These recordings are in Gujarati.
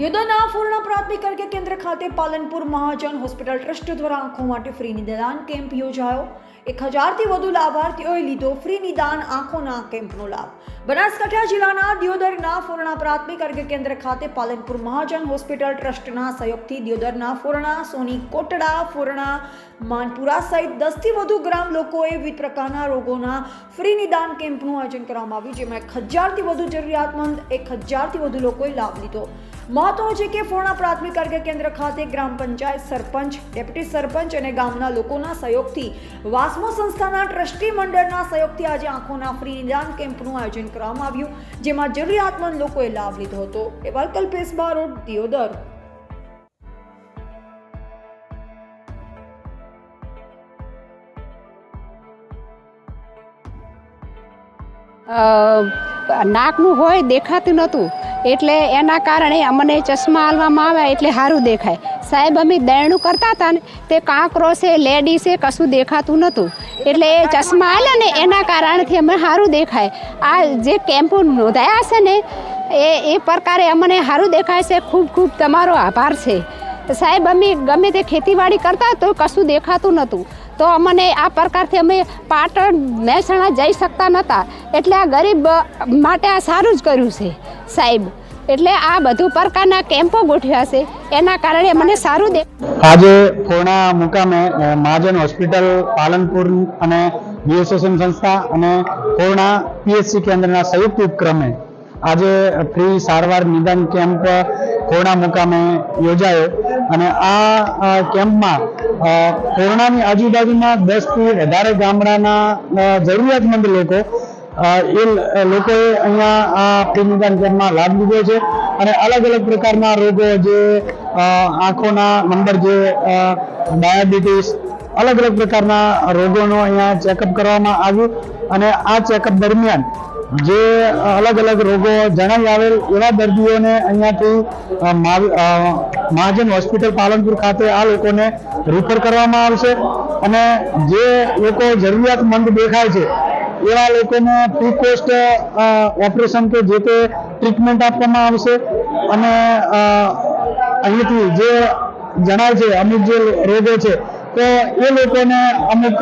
દિયોદરના પૂર્ણ પ્રાથમિક આરોગ્ય કેન્દ્ર ખાતે પાલનપુર મહાજન હોસ્પિટલ ટ્રસ્ટ દ્વારા આંખો માટે ફ્રી નિદાન કેમ્પ યોજાયો. એક હજારથી વધુ લાભાર્થીઓએ લીધો ફ્રી નિદાન આંખોના કેમ્પનો લાભ. બનાસકાંઠા જિલ્લાના દિયોદરના ફોરણા પ્રાથમિક આરોગ્ય કેન્દ્ર ખાતે પાલનપુર મહાજન હોસ્પિટલ ટ્રસ્ટના સહયોગથી દિયોદરના ફોરણા સોની કોટડા ફોરણા માનપુરા સહિત દસથી વધુ ગ્રામ લોકોએ વિવિધ પ્રકારના રોગોના ફ્રી નિદાન કેમ્પનું આયોજન કરવામાં આવ્યું, જેમાં એક હજારથી વધુ જરૂરિયાતમંદ, એક હજારથી વધુ લોકોએ લાભ લીધો. મહત્વનું છે કે પૂર્ણ પ્રાથમિક આરોગ્ય કેન્દ્ર ખાતે ગ્રામ પંચાયત સરપંચ, ડેપ્યુટી સરપંચ અને ગામના લોકોના સહયોગથી વાસ્મો સંસ્થાના ટ્રસ્ટી મંડળના સહયોગથી આજે આંખોના ફ્રી નિદાન કેમ્પનું આયોજન કરવામાં આવ્યું, જેમાં જરૂરિયાતમંદ લોકોએ લાભ લીધો હતો. એવા કલ્પેશ બારોટ, દિયોદર. નાકનું હોય દેખાતું નહોતું. એટલે એના કારણે અમને ચશ્મા આલવામાં આવ્યા એટલે સારું દેખાય. સાહેબ, અમે દયણું કરતા હતા ને, તે લેડી છે કશું દેખાતું નહોતું. એટલે એ ચશ્મા આલ્યા ને, એના કારણથી અમે સારું દેખાય. આ જે કેમ્પો નોંધાયા છે ને, એ એ પ્રકારે અમને સારું દેખાય છે. ખૂબ ખૂબ તમારો આભાર છે. સાહેબ, અમે ગમે તે ખેતીવાડી કરતા તો કશું દેખાતું નહોતું. તો અમને આ પ્રકારથી અમે પાટણ મહેસાણા જઈ શકતા નહોતા. એટલે આ ગરીબ માટે આ સારું જ કર્યું છે, સાહેબ. એટલે આ બધું પ્રકારના કેમ્પો ગોઠવ્યા છે. એના કારણે મને સારું દે આજે પોણા મુકામે મહાજન હોસ્પિટલ, પાલનપુર અને બીએસએસએમ સંસ્થા અને પોણા પીએચસી કેન્દ્રના સંયુક્ત ઉપક્રમે આજે ફ્રી સારવાર નિદાન કેમ્પ પૂર્ણા મુકામે યોજાયો અને આ કેમ્પમાં અ, પૂર્ણાની આજુબાજુના દસથી વધારે ગામડાના જરૂરિયાતમંદ લોકો એ લોકોએ અહીંયા આ નિદાન કેમ્પમાં લાભ લીધો છે અને અલગ અલગ પ્રકારના રોગો જે આંખોના નંબર જે ડાયાબિટીસ અલગ અલગ પ્રકારના રોગોનો અહીંયા ચેકઅપ કરવામાં આવ્યું અને આ ચેકઅપ દરમિયાન જે અલગ અલગ રોગો જણાવી આવેલ એવા દર્દીઓને અહીંયાથી મહાજન હોસ્પિટલ પાલનપુર ખાતે આ લોકોને રિફર કરવામાં આવશે. અને જે લોકો જરૂરિયાતમંદ દેખાય છે, એવા લોકોને પ્રી કોસ્ટ ઓપરેશન કે જે તે ટ્રીટમેન્ટ આપવામાં આવશે. અને અહીંથી જે જણાય છે, અમુક જે રોગો છે, તો એ લોકોને અમુક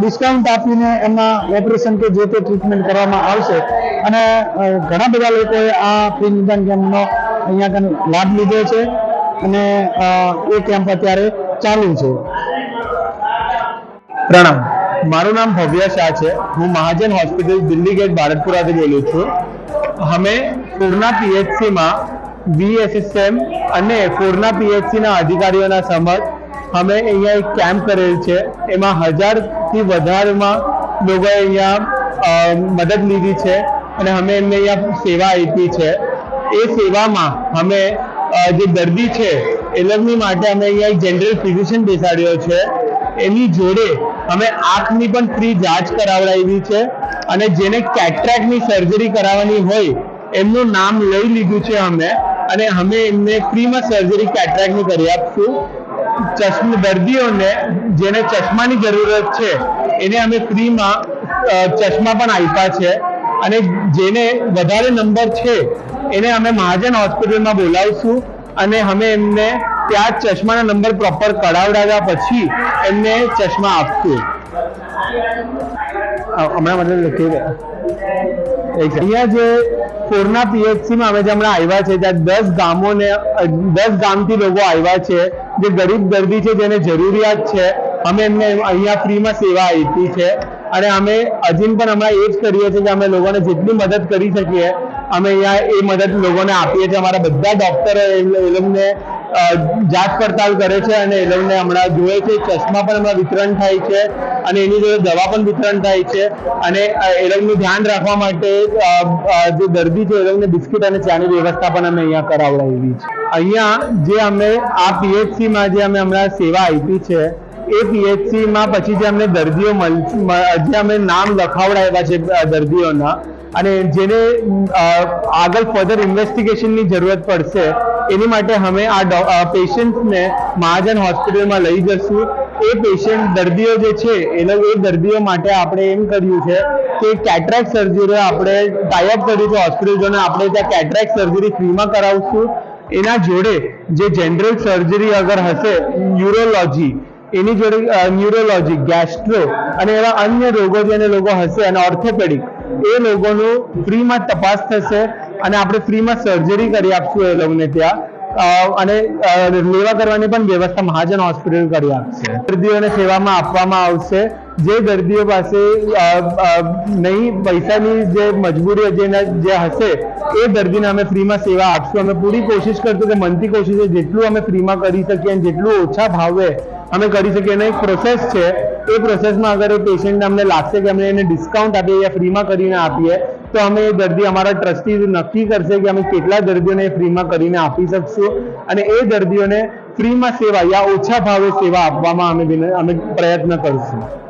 ડિસ્કાઉન્ટ આપીને એમના ઓપરેશન કે જે તે ટ્રીટમેન્ટ કરવામાં આવશે. અને ઘણા બધા લોકોએ આ ફ્રી નિદાન કેમ્પનો અહીંયા લાભ લીધો છે. અને એ કેમ્પ અત્યારે ચાલુ છે. પ્રણામ. મારું નામ ભવ્ય શાહ છે. હું મહાજન હોસ્પિટલ દિલ્હી ગેટ ભારતપુરાથી બોલું છું. અમે પૂર્ણા પીએચસીમાં વીએસએસએમ અને ફોરના પીએચસીના અધિકારીઓના સમક્ષ અમે અહીંયા એક કેમ્પ કરેલ છે. એમાં હજારથી વધારેમાં લોકોએ અહીંયા મદદ લીધી છે અને અમે એમને અહીંયા સેવા આપી છે. એ સેવામાં અમે જે દર્દી છે, એ લોકોની માટે અમે અહીંયા એક જનરલ ફિઝિશિયન બેસાડ્યો છે. એની જોડે અમે આંખની પણ ફ્રી જાંચ કરાવડાવી છે અને જેને કેટરેક્ટની સર્જરી કરાવવાની હોય, એમનું નામ લઈ લીધું છે અમે અને અમે એમને ફ્રીમાં સર્જરી કેટરેક્ટની કરી આપશું. ચશ્મા દર્દીઓને જેને ચશ્માની જરૂરત છે એને અમે ફ્રીમાં ચશ્મા પણ આપ્યા છે. અને જેને વધારે નંબર છે એને અમે મહાજન હોસ્પિટલમાં બોલાવીશું. અને અમે એમને ત્યાં જ ચશ્માના નંબર પ્રોપર કઢાવડાવ્યા પછી એમને ચશ્મા આપશું. હમણાં મતલબ લખી અહીંયા જે પૂર્ણા પીએચસીમાં અમે જે હમણાં આવ્યા છે ત્યાં દસ ગામોને દસ ગામથી લોકો આવ્યા છે. જે ગરીબ દર્દી છે જેને જરૂરિયાત છે, અમે એમને અહીંયા ફ્રીમાં સેવા આપી છે. અને અમે હજી પણ હમણાં એ જ કરીએ છીએ કે અમે લોકોને જેટલી મદદ કરી શકીએ, અમે અહીંયા એ મદદ લોકોને આપીએ છીએ. અમારા બધા ડોક્ટરો એ લોકોને જાત પડતાલ કરે છે અને એ લોકોને હમણાં જોવે છે, ચશ્મા પણ હમણાં વિતરણ થાય છે અને એની જોડે દવા પણ વિતરણ થાય છે અને એ લોકોનું ધ્યાન રાખવા માટે જે દર્દી છે એ લોકોને બિસ્કિટ અને ચાની વ્યવસ્થા પણ અમે અહીંયા કરાવડાવી છે. અહીંયા જે અમે, આ પીએચસીમાં જે અમે હમણાં સેવા આપી છે એ પીએચસી માં પછી જે અમને દર્દીઓ જે અમે નામ લખાવડાવ્યા છે દર્દીઓના, અને જેને આગળ ફર્ધર ઇન્વેસ્ટિગેશનની જરૂરત પડશે, એની માટે અમે આ પેશન્ટને મહાજન હોસ્પિટલમાં લઈ જશું. એ પેશન્ટ દર્દીઓ જે છે, એને, એ દર્દીઓ માટે આપણે એમ કર્યું છે કે કેટરેક્ટ સર્જરી આપણે ટાઈઅપ કર્યું છે હોસ્પિટલ જોડે આપણે ત્યાં કેટરેક્ટ સર્જરી ફ્રીમાં કરાવશું. એના જોડે જે જનરલ સર્જરી અગર હશે ન્યુરોલોજી એની જોડે ન્યુરોલોજી ગેસ્ટ્રો અને એવા અન્ય રોગો જેને લોકો હશે, અને ઓર્થોપેડિક એ લોકોનું ફ્રીમાં તપાસ થશે અને આપણે ફ્રીમાં સર્જરી કરી આપશું એ લોકોને ત્યાં. અને લેવા કરવાની પણ વ્યવસ્થા મહાજન હોસ્પિટલ કરી આપશે. દર્દીઓને સેવામાં આપવામાં આવશે. જે દર્દીઓ પાસે નહીં, પૈસાની જે મજબૂરી જેના જે હશે, એ દર્દીને અમે ફ્રીમાં સેવા આપશું. અમે પૂરી કોશિશ કરશું કે મનથી કોશિશ જેટલું અમે ફ્રીમાં કરી શકીએ અને જેટલું ઓછા ભાવે અમે કરી શકીએ. અને એક પ્રોસેસ છે. એ પ્રોસેસમાં અગર એ પેશન્ટને અમને લાગશે કે અમે એને ડિસ્કાઉન્ટ આપીએ યા ફ્રીમાં કરીને આપીએ, તો અમે એ દર્દી અમારા ટ્રસ્ટી નક્કી કરશે કે અમે કેટલા દર્દીઓને ફ્રીમાં કરીને આપી શકશું. અને એ દર્દીઓને ફ્રીમાં સેવા યા ઓછા ભાવે સેવા આપવામાં અમે અમે પ્રયત્ન કરીશું.